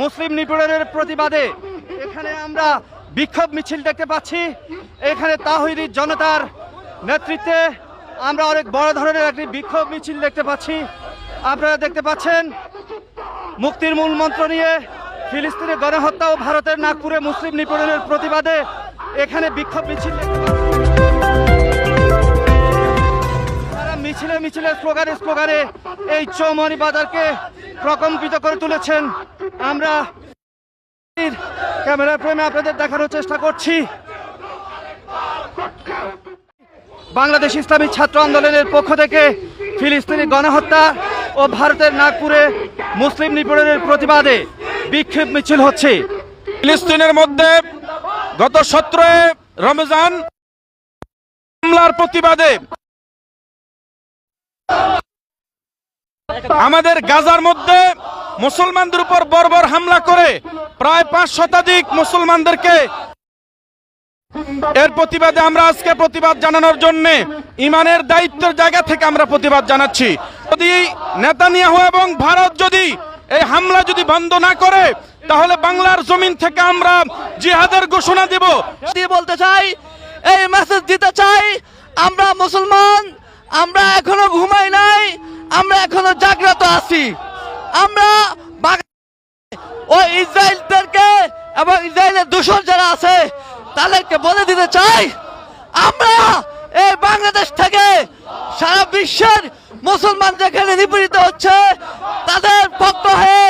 মুসলিম নিপীড়নের প্রতিবাদে এখানে আমরা বিক্ষোভ মিছিল দেখতে পাচ্ছি। এখানে তাহিরি জনতার নেতৃত্বে আমরা অনেক বড় ধরনের একটি বিক্ষোভ মিছিল দেখতে পাচ্ছি। আপনারা দেখতে পাচ্ছেন, মুক্তির মূল মন্ত্র নিয়ে ফিলিস্তিনের গণহত্যা ও ভারতের নাগপুরে মুসলিম নিপীড়নের প্রতিবাদে এখানে বিক্ষোভ মিছিল তারা মিছিলে মিছিলে, স্লোগানে স্লোগানে এই চৌমনি বাজারকে প্রকম্পিত করে তুলেছেন। আমরা ক্যামেরা ফ্রেমে আপনাদের দেখানোর চেষ্টা করছি। বাংলাদেশ ইসলামী ছাত্র আন্দোলনের পক্ষ থেকে ফিলিস্তিনি গণহত্যা ও ভারতের নাগপুরে মুসলিম নিপীড়নের প্রতিবাদে বিক্ষোভ মিছিল হচ্ছে। ফিলিস্তিনের মধ্যে গত সতেরোই রমজান হামলার প্রতিবাদে আমাদের গাজার মধ্যে মুসলমানদের উপর বর্বর হামলা করে প্রায় পাঁচ শতাধিক মুসলমানদেরকে এর প্রতিবাদে আমরা আজকে প্রতিবাদ জানানোর জন্য ইমানের দায়িত্বের জায়গা থেকে আমরা প্রতিবাদ জানাচ্ছি। যদি নেতানিয়াহু এবং ভারত যদি এই হামলা যদি বন্ধ না করে, তাহলে বাংলার জমিন থেকে আমরা জিহাদের ঘোষণা দেব। বলতে চাই, এই মেসেজ দিতে চাই, আমরা মুসলমান, আমরা এখনও ঘুমাই নাই আমরা এখনও জাগ্রত আছি। আমরা ওই ইসরায়েলদেরকে এবং ইসরায়েলের দূষণ যারা আছে, তাদেরকে বলে দিতে চাই, আমরা এই বাংলাদেশ থেকে সারা বিশ্বের মুসলমান যেখানে নিপীড়িত হচ্ছে, তাদের পক্ষ হয়ে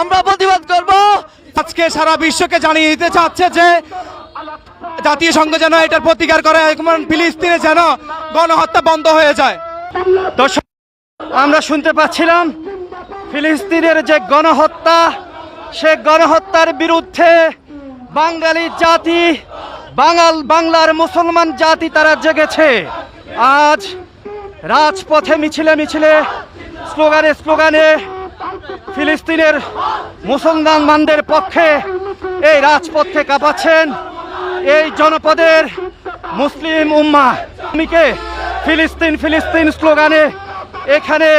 আমরা প্রতিবাদ করব। আজকে সারা বিশ্বকে জানিয়ে দিতে চাচ্ছে যে, জাতীয় সংঘ যেন এটার প্রতিকার করে ফিলিস্তিনে যেন গণহত্যা বন্ধ হয়ে যায়। দর্শক, আমরা শুনতে পাচ্ছিলাম ফিলিস্তিনের যে গণহত্যা, সে গণহত্যার বিরুদ্ধে বাঙালি জাতি, বাঙাল, বাংলার মুসলমান জাতি তারা জেগেছে। আজ রাজপথে মিছিলে মিছিলে, স্লোগানে স্লোগানে ফিলিস্তিনের মুসলমানদের পক্ষে এই রাজপথকে কাঁপাচ্ছেন এই জনপদের মুসলিম উম্মা ফিলিস্তিন ফিলিস্তিন স্লোগানে এখানে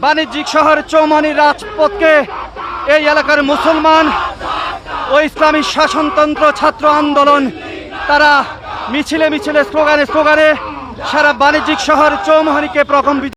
বাণিজ্যিক শহর চৌমানি রাজপথকে এই এলাকার মুসলমান ও ইসলামী শাসনতন্ত্র ছাত্র আন্দোলন, তারা মিছিলে মিছিলে স্লোগানে স্লোগানে সারা বাণিজ্যিক শহর চৌমহানিকে প্রকম্পিত